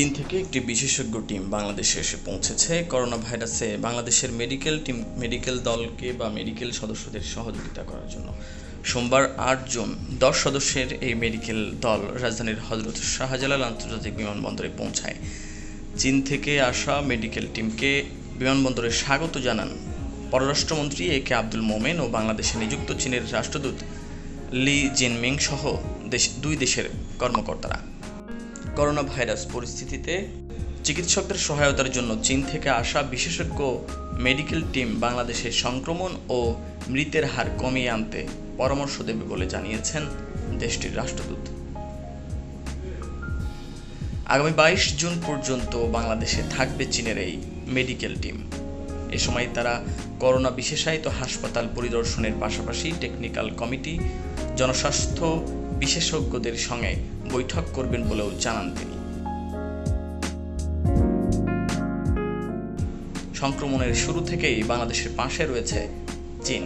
চীন থেকে একটি বিশেষজ্ঞ টিম বাংলাদেশে এসে পৌঁছেছে। করোনা ভাইরাসে বাংলাদেশের মেডিকেল টিম, মেডিকেল দলকে বা মেডিকেল সদস্যদের সহযোগিতা করার জন্য। সোমবার আট জুন দশ সদস্যের এই মেডিকেল দল রাজধানীর হজরত শাহজালাল আন্তর্জাতিক বিমানবন্দরে পৌঁছায়। চীন থেকে আসা মেডিকেল টিমকে বিমানবন্দরে স্বাগত জানান পররাষ্ট্রমন্ত্রী এ কে আব্দুল মোমেন ও বাংলাদেশে নিযুক্ত চীনের রাষ্ট্রদূত লি জিনমিং সহ দেশ, দুই দেশের কর্মকর্তারা। করোনা ভাইরাস পরিস্থিতিতে চিকিৎসকদের সহায়তার জন্য চীন থেকে আসা বিশেষজ্ঞ মেডিকেল টিম বাংলাদেশে সংক্রমণ ও মৃতের হার কমিয়ে আনতে পরামর্শ দেবে বলে জানিয়েছেন দেশটির রাষ্ট্রদূত। আগামী বাইশ জুন পর্যন্ত বাংলাদেশে থাকবে চীনের এই মেডিকেল টিম। এ সময় তারা করোনা বিশেষায়িত হাসপাতাল পরিদর্শনের পাশাপাশি টেকনিক্যাল কমিটি, জনস্বাস্থ্য বিশেষজ্ঞদের সঙ্গে বৈঠক করবেন বলেও জানান তিনি। সংক্রমণের শুরু থেকেই বাংলাদেশের পাশে রয়েছে চীন।